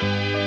Bye.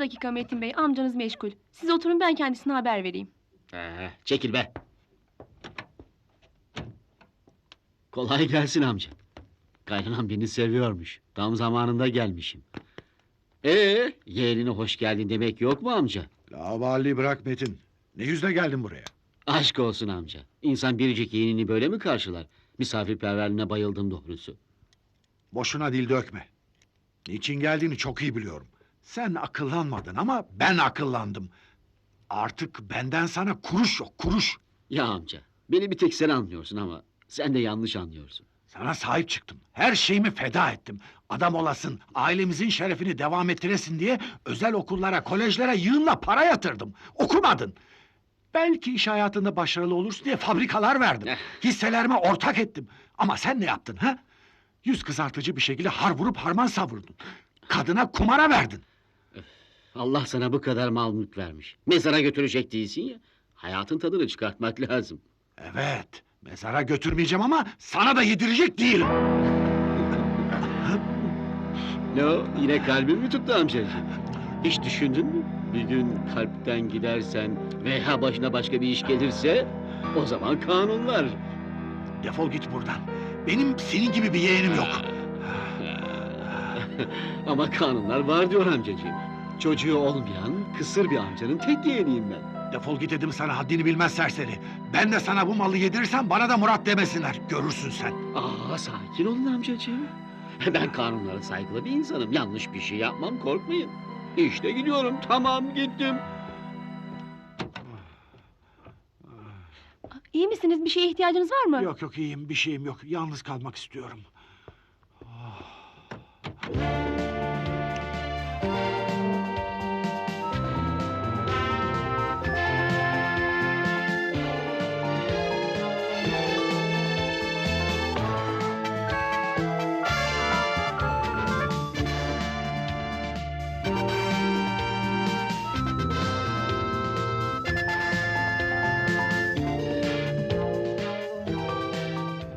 Bir dakika Metin Bey, amcanız meşgul. Siz oturun ben kendisine haber vereyim. Ee, çekil be. Kolay gelsin amca. Kaynanam beni seviyormuş. Tam zamanında gelmişim. Ee, yeğenine hoş geldin demek yok mu amca? Lavalli bırak Metin. Ne yüzle geldin buraya? Aşk olsun amca. İnsan biricik yeğenini böyle mi karşılar? Misafirperverliğine bayıldım doğrusu. Boşuna dil dökme. Niçin geldiğini çok iyi biliyorum. Sen akıllanmadın ama ben akıllandım. Artık benden sana kuruş yok, kuruş. Ya amca, beni bir tek sen anlıyorsun ama sen de yanlış anlıyorsun. Sana sahip çıktım. Her şeyimi feda ettim. Adam olasın, ailemizin şerefini devam ettiresin diye özel okullara, kolejlere yığınla para yatırdım. Okumadın. Belki iş hayatında başarılı olursun diye fabrikalar verdim. Eh. Hisselerime ortak ettim. Ama sen ne yaptın ha? Yüz kızartıcı bir şekilde har vurup harman savurdun. Kadına kumara verdin. Allah sana bu kadar mal mülk vermiş. Mezara götürecek değilsin ya. Hayatın tadını çıkartmak lazım. Evet, mezara götürmeyeceğim ama sana da yedirecek değilim. Ne o? Yine kalbin mi tuttu amcacığım? Hiç düşündün mü? Bir gün kalpten gidersen veya başına başka bir iş gelirse o zaman kanunlar. Defol git buradan. Benim senin gibi bir yeğenim yok. Ama kanunlar var diyor amcacığım. Çocuğu olmayan kısır bir amcanın tek yeğeniyim ben. Defol git dedim sana haddini bilmez serseri. Ben de sana bu malı yedirirsem bana da Murat demesinler. Görürsün sen. Aa sakin olun amcacığım. Ben kanunlara saygılı bir insanım. Yanlış bir şey yapmam korkmayın. İşte gidiyorum tamam gittim. İyi misiniz? Bir şeye ihtiyacınız var mı? Yok yok iyiyim bir şeyim yok. Yalnız kalmak istiyorum.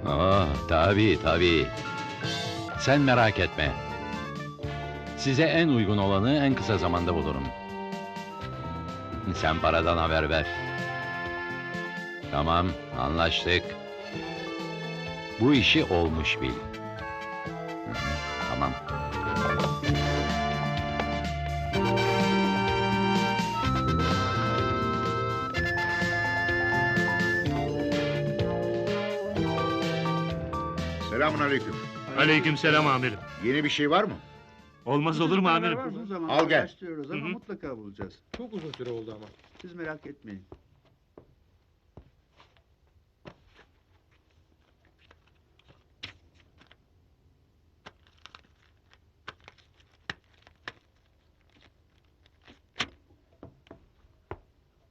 Aa, tabii tabii. Sen merak etme. Size en uygun olanı en kısa zamanda bulurum. Sen paradan haber ver. Tamam, anlaştık. Bu işi olmuş bil. Aleykümselam amirim. Yeni bir şey var mı? Olmaz olur mu amirim? Uzun Al gel. araştırıyoruz ama Hı hı. mutlaka bulacağız. Çok uzun süre oldu ama. Siz merak etmeyin.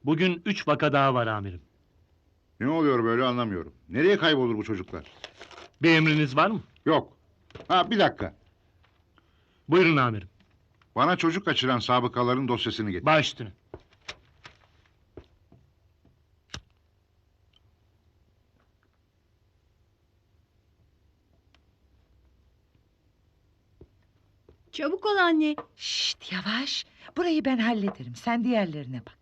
Bugün üç vaka daha var amirim. Ne oluyor böyle anlamıyorum. Nereye kaybolur bu çocuklar? Bir emriniz var mı? Yok. Ha bir dakika. Buyurun amirim. Bana çocuk kaçıran sabıkaların dosyasını getir. Baş üstüne. Çabuk ol anne. Şşt yavaş. Burayı ben hallederim. Sen diğerlerine bak.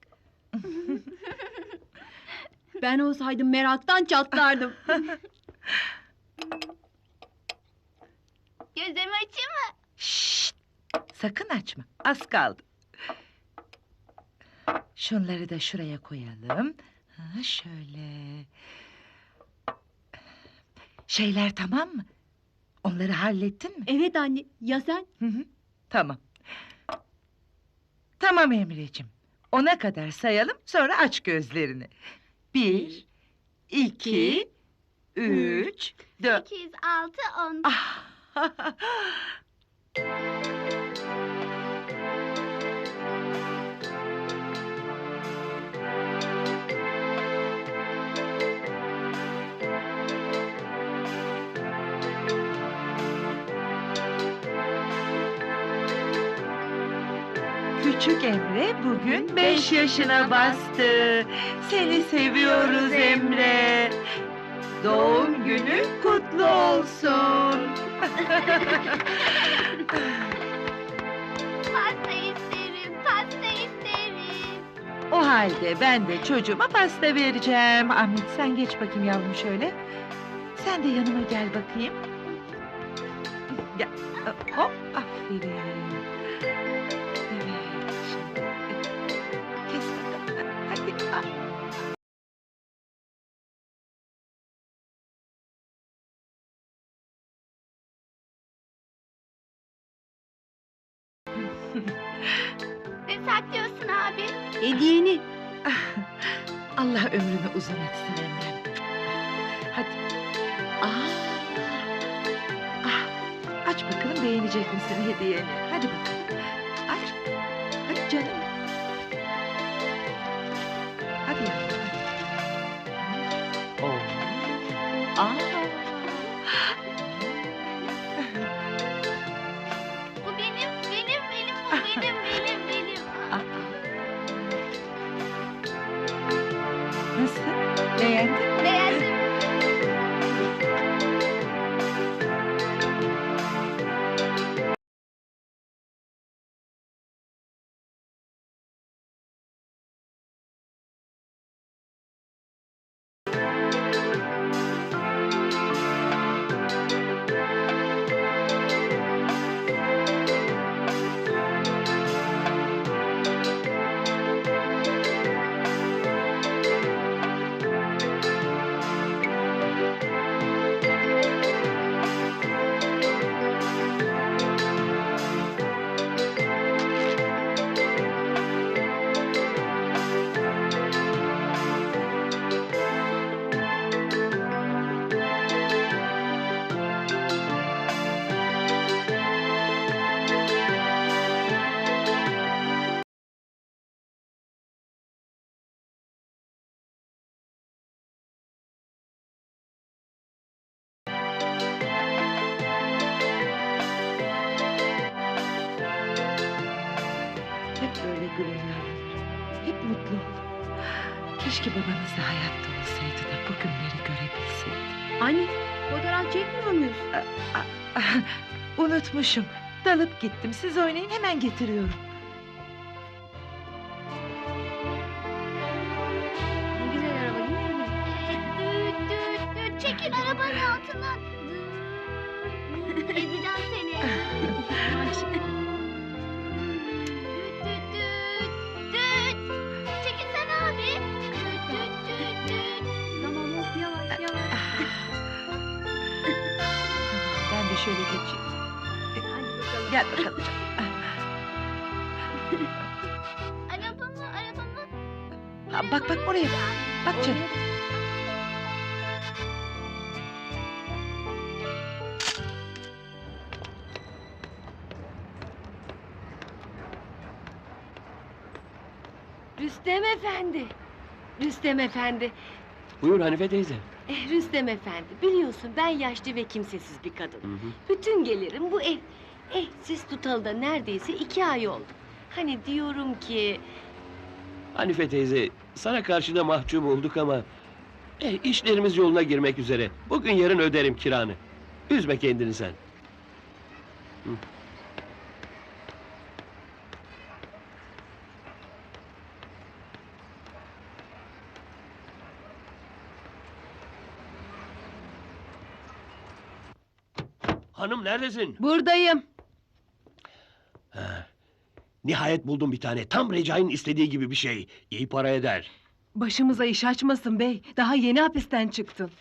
Ben olsaydım meraktan çatlardım. Gözlerimi açayım mı? Şşt. Sakın açma. Az kaldı. Şunları da şuraya koyalım. Ha, şöyle. Şeyler tamam mı? Onları hallettin mi? evet anne. Ya sen? Hı hı. Tamam. Tamam Emre'cim. Ona kadar sayalım sonra aç gözlerini. Bir, iki, üç, dört. 8, 6, 10. Ah. Küçük Emre bugün beş yaşına bastı. Seni seviyoruz Emre. Doğum günün kutlu olsun. Pasta isterim, pasta isterim. O halde ben de çocuğuma pasta vereceğim. Ahmet sen geç bakayım yavrum şöyle. Sen de yanıma gel bakayım. Gel. Hop aferin. Allah ömrünü uzun etsin Emre. Hadi. Aa. Ah. Aç bakalım beğenecek misin hediyeni? Hadi bakalım. Aç. Hadi canım. Hadi yavrum. hadi. Oo. Aa. Unutmuşum. Dalıp gittim. Siz oynayın hemen getiriyorum. Ne güzel araba değil mi? Düt düt düt çekil arabanın altından. Düt, düt, Ezeceğim seni. Düt düt düt düt. Çekilsene abi. Düt düt düt düt. Tamam hop yavaş yavaş. Ben de şöyle geçeyim. Bakalım. Gel bakalım. Arabamı arabamı. Ha, bak bak oraya. Bak canım. Rüstem Efendi. Rüstem Efendi. Buyur Hanife teyze. Eh, Rüstem Efendi, biliyorsun ben yaşlı ve kimsesiz bir kadın. Bütün gelirim bu ev. Eh, siz tutalı da neredeyse iki ay oldu. Hani diyorum ki... Hanife teyze, sana karşı da mahcup olduk ama... Eh, işlerimiz yoluna girmek üzere. Bugün yarın öderim kiranı. Üzme kendini sen. Hanım neredesin? Buradayım. Nihayet buldum bir tane. Tam Recai'nin istediği gibi bir şey. İyi para eder. Başımıza iş açmasın bey. Daha yeni hapisten çıktın.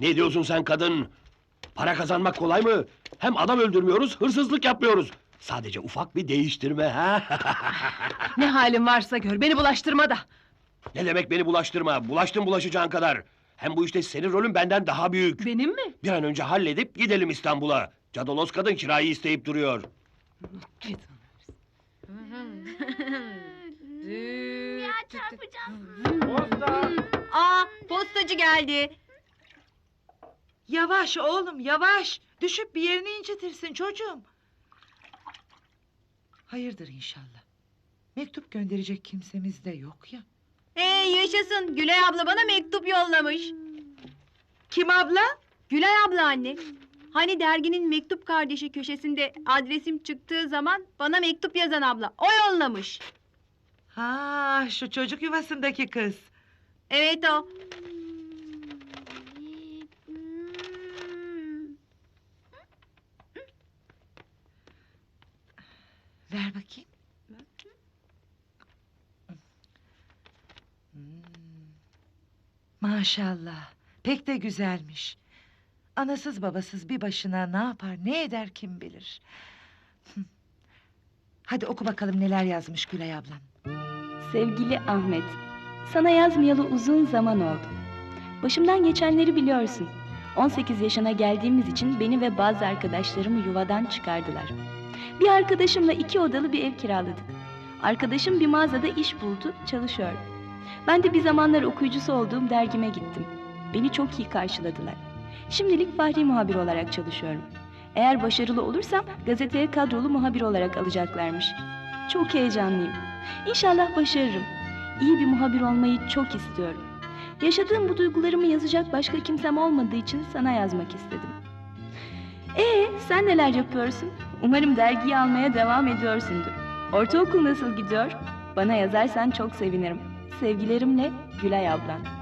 Ne diyorsun sen kadın? Para kazanmak kolay mı? Hem adam öldürmüyoruz, hırsızlık yapmıyoruz. Sadece ufak bir değiştirme ha. Ne halin varsa gör, beni bulaştırma da. ne demek beni bulaştırma? Bulaştın bulaşacağın kadar. Hem bu işte senin rolün benden daha büyük. Benim mi? Bir an önce halledip gidelim İstanbul'a. Cadolos kadın kirayı isteyip duruyor. Ya çarpacağım. Aa, postacı geldi. Yavaş oğlum yavaş. Düşüp bir yerini incitirsin çocuğum. Hayırdır inşallah. Mektup gönderecek kimsemiz de yok ya. Hey yaşasın, Gülay abla bana mektup yollamış. Kim abla? Gülay abla anne. Hani derginin mektup kardeşi köşesinde adresim çıktığı zaman bana mektup yazan abla. O yollamış. Ha şu çocuk yuvasındaki kız. Evet o. Ver bakayım. Hmm. Maşallah. Pek de güzelmiş. Anasız babasız bir başına ne yapar ne eder kim bilir. Hadi oku bakalım neler yazmış Gülay ablan. Sevgili Ahmet, sana yazmayalı uzun zaman oldu. Başımdan geçenleri biliyorsun. 18 yaşına geldiğimiz için beni ve bazı arkadaşlarımı yuvadan çıkardılar. Bir arkadaşımla iki odalı bir ev kiraladık. Arkadaşım bir mağazada iş buldu, çalışıyor. Ben de bir zamanlar okuyucusu olduğum dergime gittim. Beni çok iyi karşıladılar. Şimdilik Fahri muhabir olarak çalışıyorum. Eğer başarılı olursam gazeteye kadrolu muhabir olarak alacaklarmış. Çok heyecanlıyım. İnşallah başarırım. İyi bir muhabir olmayı çok istiyorum. Yaşadığım bu duygularımı yazacak başka kimsem olmadığı için sana yazmak istedim. Ee, sen neler yapıyorsun? Umarım dergiyi almaya devam ediyorsundur. Ortaokul nasıl gidiyor? Bana yazarsan çok sevinirim. Sevgilerimle Gülay ablan.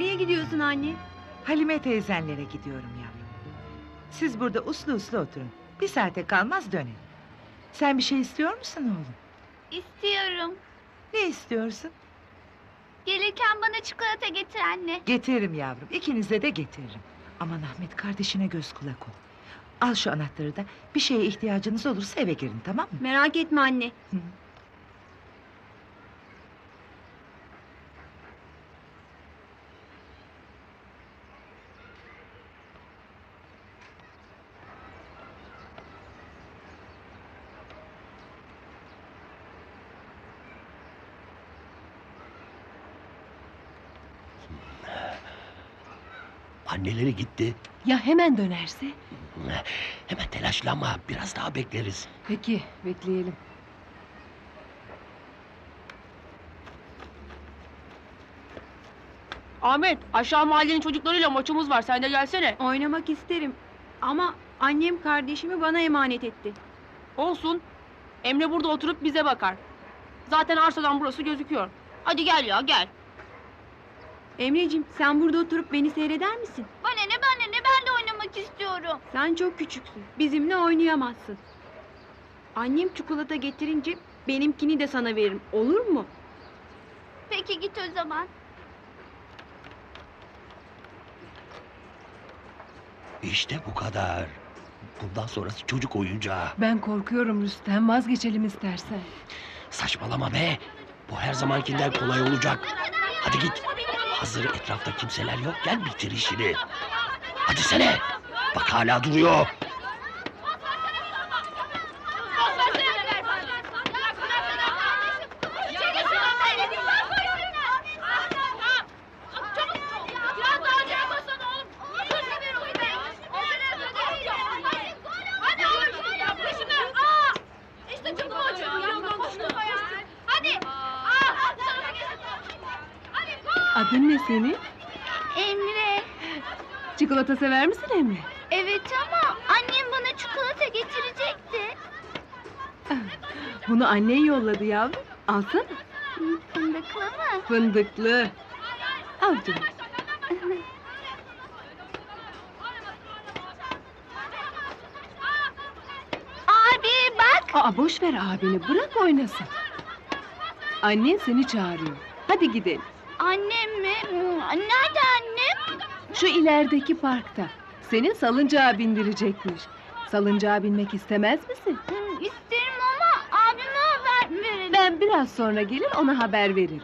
Nereye gidiyorsun anne? Halime teyzenlere gidiyorum yavrum. Siz burada uslu uslu oturun. Bir saate kalmaz dönerim. Sen bir şey istiyor musun oğlum? İstiyorum. Ne istiyorsun? Gelirken bana çikolata getir anne. Getiririm yavrum. İkinize de getiririm. Aman Ahmet kardeşine göz kulak ol. Al şu anahtarı da bir şeye ihtiyacınız olursa eve girin tamam mı? Merak etme anne. Hı. Anneleri gitti. Ya hemen dönerse? Hemen telaşlanma. Biraz daha bekleriz. Peki bekleyelim. Ahmet aşağı mahallenin çocuklarıyla maçımız var sen de gelsene. Oynamak isterim. Ama annem kardeşimi bana emanet etti. Olsun. Emre burada oturup bize bakar. Zaten arsadan burası gözüküyor. Hadi gel ya gel. Emreciğim sen burada oturup beni seyreder misin? Bana ne bana ne ben de oynamak istiyorum. Sen çok küçüksün. Bizimle oynayamazsın. Annem çikolata getirince benimkini de sana veririm. Olur mu? Peki git o zaman. İşte bu kadar. Bundan sonrası çocuk oyuncağı. Ben korkuyorum Rüstem. Vazgeçelim istersen. Saçmalama be. Bu her zamankinden kolay olacak. Hadi git. Hazır etrafta kimseler yok. Gel bitir işini. Hadi sene. Bak hala duruyor. Adın ne senin? Emre. Çikolata sever misin Emre? Evet ama annem bana çikolata getirecekti. Bunu annen yolladı yavrum. Alsana. Fındıklı mı? Fındıklı. Al canım. Abi bak. Aa boş ver abini. Bırak oynasın. Annen seni çağırıyor. Hadi gidelim. Annem mi? Hmm, Nerede annem? Şu ilerideki parkta. Senin salıncağa bindirecekmiş. Salıncağa binmek istemez misin? Hmm, İsterim ama abime haber verelim. Ben biraz sonra gelir ona haber veririm.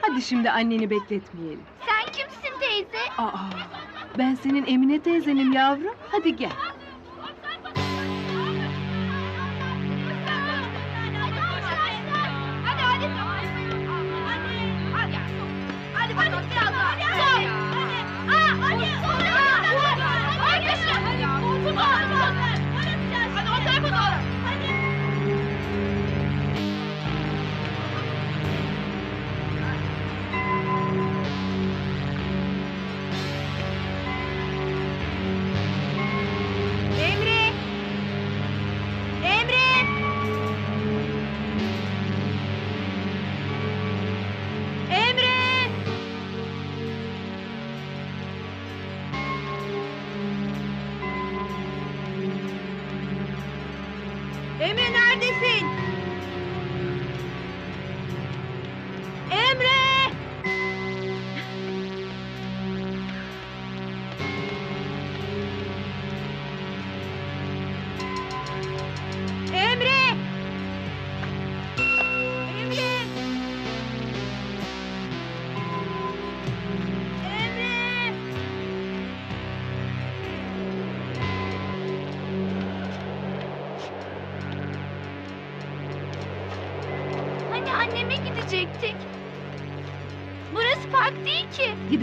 Hadi şimdi anneni bekletmeyelim. Sen kimsin teyze? Aa, ben senin Emine teyzenim yavrum. Hadi gel.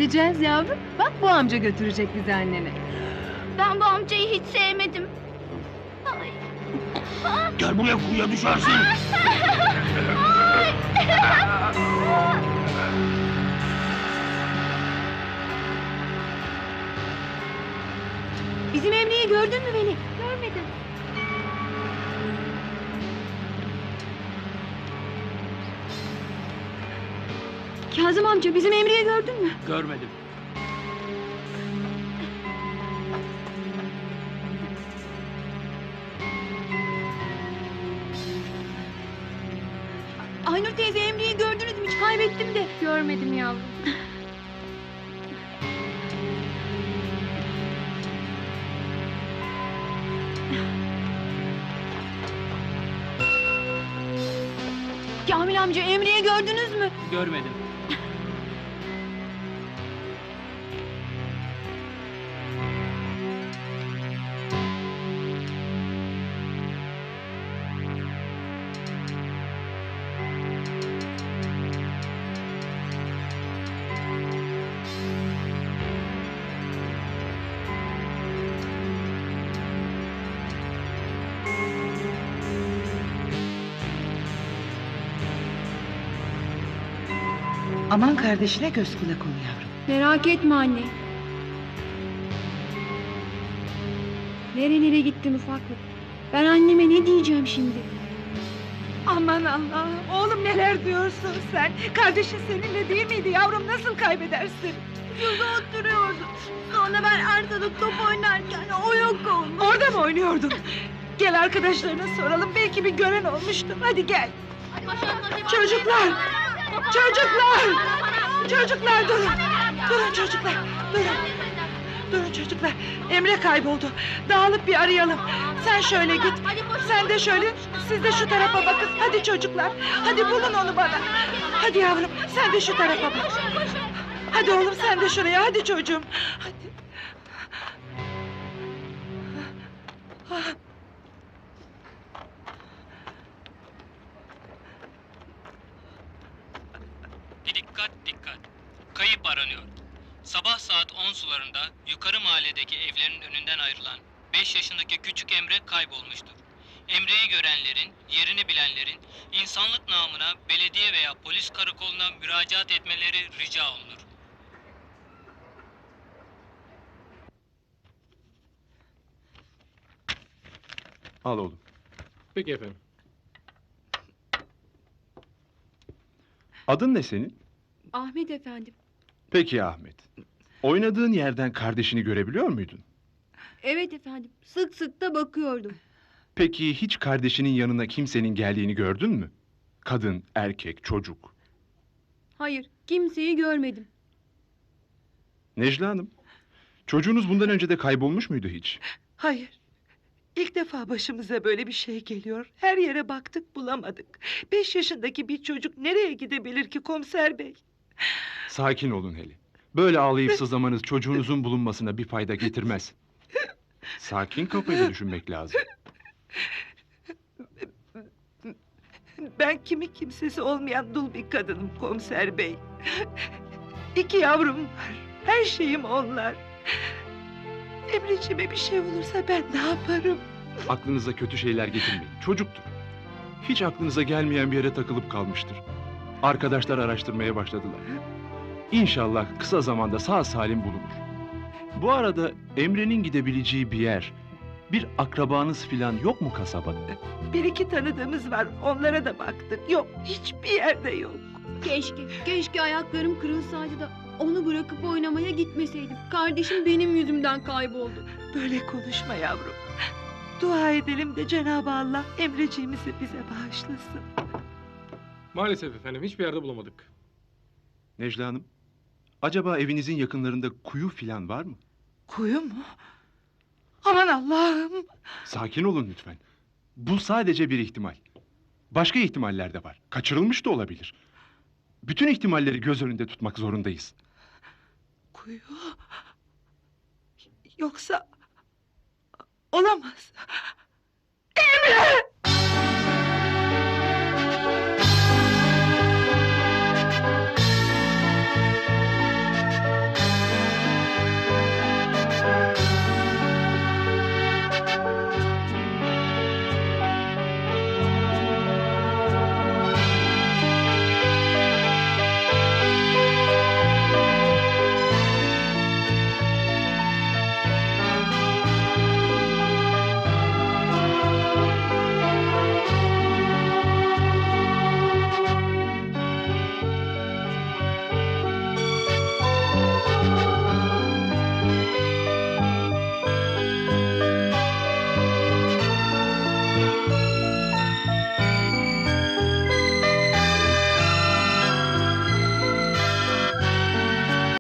Ki. Gideceğiz yavrum. Bak bu amca götürecek bizi annene. Ben bu amcayı hiç sevmedim. Ay. Gel buraya kuyuya düşersin. Bizim Emre'yi gördün Kazım amca bizim Emre'yi gördün mü? Görmedim. Aynur teyze Emre'yi gördünüz mü? Hiç kaybettim de. Görmedim yavrum. Kamil amca Emre'yi gördünüz mü? Görmedim. Aman kardeşine göz kulak ol yavrum. Merak etme anne. Nerelere gittin ufaklık? Ben anneme ne diyeceğim şimdi? Aman Allah'ım oğlum neler diyorsun sen? Kardeşin seninle değil miydi yavrum nasıl kaybedersin? Şurada oturuyordum. Sonra ben Arsa'da top oynarken o yok olmuş. Orada mı oynuyordun? Gel arkadaşlarına soralım belki bir gören olmuştur. Hadi gel. Çocuklar! Çocuklar! Çocuklar durun! Durun çocuklar! Durun! Durun çocuklar! Emre kayboldu. Dağılıp bir arayalım. Sen şöyle git. Sen de şöyle, siz de şu tarafa bakın. Hadi çocuklar. Hadi bulun onu bana. Hadi yavrum, sen de şu tarafa bak. Hadi oğlum sen de şuraya. Hadi çocuğum. Hadi. 10 sularında yukarı mahalledeki evlerin önünden ayrılan 5 yaşındaki küçük Emre kaybolmuştur. Emre'yi görenlerin, yerini bilenlerin insanlık namına belediye veya polis karakoluna müracaat etmeleri rica olunur. Al oğlum. Peki efendim. Adın ne senin? Ahmet efendim. Peki Ahmet. Oynadığın yerden kardeşini görebiliyor muydun? Evet efendim. Sık sık da bakıyordum. Peki hiç kardeşinin yanına kimsenin geldiğini gördün mü? Kadın, erkek, çocuk. Hayır, kimseyi görmedim. Necla Hanım, çocuğunuz bundan önce de kaybolmuş muydu hiç? Hayır. İlk defa başımıza böyle bir şey geliyor. Her yere baktık bulamadık. Beş yaşındaki bir çocuk nereye gidebilir ki komiser bey? Sakin olun hele. Böyle ağlayıp sızlamanız çocuğunuzun bulunmasına bir fayda getirmez. Sakin kafayla düşünmek lazım. Ben kimi kimsesi olmayan dul bir kadınım komiser bey. İki yavrum var. Her şeyim onlar. Emreciğime bir şey olursa ben ne yaparım? Aklınıza kötü şeyler getirmeyin. Çocuktur. Hiç aklınıza gelmeyen bir yere takılıp kalmıştır. Arkadaşlar araştırmaya başladılar. İnşallah kısa zamanda sağ salim bulunur. Bu arada Emre'nin gidebileceği bir yer, bir akrabanız filan yok mu kasabada? Bir iki tanıdığımız var. Onlara da baktık. Yok, hiçbir yerde yok. Keşke, keşke ayaklarım kırılsaydı da onu bırakıp oynamaya gitmeseydim. Kardeşim benim yüzümden kayboldu. Böyle konuşma yavrum. Dua edelim de Cenab-ı Allah Emreciğimizi bize bağışlasın. Maalesef efendim hiçbir yerde bulamadık. Necla Hanım, acaba evinizin yakınlarında kuyu filan var mı? Kuyu mu? Aman Allah'ım. Sakin olun lütfen. Bu sadece bir ihtimal. Başka ihtimaller de var. Kaçırılmış da olabilir. Bütün ihtimalleri göz önünde tutmak zorundayız. Kuyu. Yoksa olamaz.